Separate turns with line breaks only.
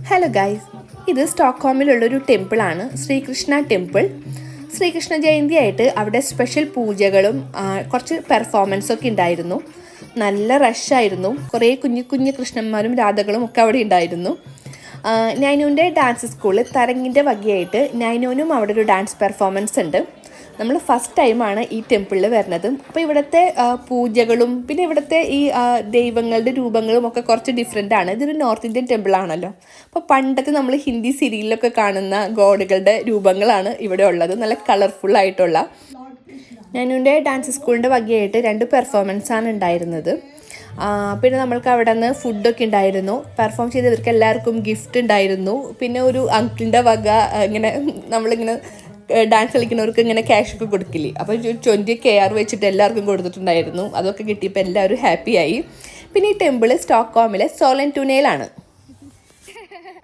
Hello guys ഇത് സ്റ്റോക്ക്ഹോമിലുള്ളൊരു ടെമ്പിളാണ്. ശ്രീകൃഷ്ണ ടെമ്പിൾ. ശ്രീകൃഷ്ണ ജയന്തി ആയിട്ട് അവിടെ സ്പെഷ്യൽ പൂജകളും കുറച്ച് പെർഫോമൻസൊക്കെ ഉണ്ടായിരുന്നു. നല്ല റഷായിരുന്നു കുറേ കുഞ്ഞു കുഞ്ഞു കൃഷ്ണന്മാരും രാധകളും ഒക്കെ അവിടെ ഉണ്ടായിരുന്നു. ആ, നൈനുവിന്റെ ഡാൻസ് സ്കൂളിൽ തരങ്ങിന്റെ വകയായിട്ട് നൈനുവിനും അവിടെ ഒരു ഡാൻസ് പെർഫോമൻസ് ഉണ്ട്. നമ്മൾ ഫസ്റ്റ് ടൈമാണ് ഈ ടെമ്പിളിൽ വരുന്നത്. അപ്പോൾ ഇവിടുത്തെ പൂജകളും പിന്നെ ഇവിടുത്തെ ഈ ദൈവങ്ങളുടെ രൂപങ്ങളും ഒക്കെ കുറച്ച് ഡിഫറെന്റ് ആണ്. ഇതൊരു നോർത്ത് ഇന്ത്യൻ ടെമ്പിൾ ആണല്ലോ. അപ്പോൾ പണ്ടത്തെ നമ്മൾ ഹിന്ദി സീരിയലിലൊക്കെ കാണുന്ന ഗോഡുകളുടെ രൂപങ്ങളാണ് ഇവിടെ ഉള്ളത്. നല്ല കളർഫുൾ ആയിട്ടുള്ള. ഞാനിന്റെ ഡാൻസ് സ്കൂളിന്റെ വകയായിട്ട് രണ്ട് പെർഫോമൻസ് ആണ് ഉണ്ടായിരുന്നത്. പിന്നെ നമ്മൾക്ക് അവിടെ നിന്ന് ഫുഡൊക്കെ ഉണ്ടായിരുന്നു. പെർഫോം ചെയ്തവർക്ക് എല്ലാവർക്കും ഗിഫ്റ്റ് ഉണ്ടായിരുന്നു. പിന്നെ ഒരു അങ്കിളിന്റെ വക ഇങ്ങനെ നമ്മളിങ്ങനെ ഡാൻസ് കളിക്കുന്നവർക്ക് ഇങ്ങനെ ക്യാഷ് ഒക്കെ കൊടുക്കില്ലേ? അപ്പോൾ ട്വന്റി കെ ആർ വെച്ചിട്ട് എല്ലാവർക്കും കൊടുത്തിട്ടുണ്ടായിരുന്നു. അതൊക്കെ കിട്ടിയപ്പോൾ എല്ലാവരും ഹാപ്പിയായി പിന്നെ ഈ ടെമ്പിൾ സ്റ്റോക്ക്ഹോമിലെ സോലൻ ടുനയിലാണ്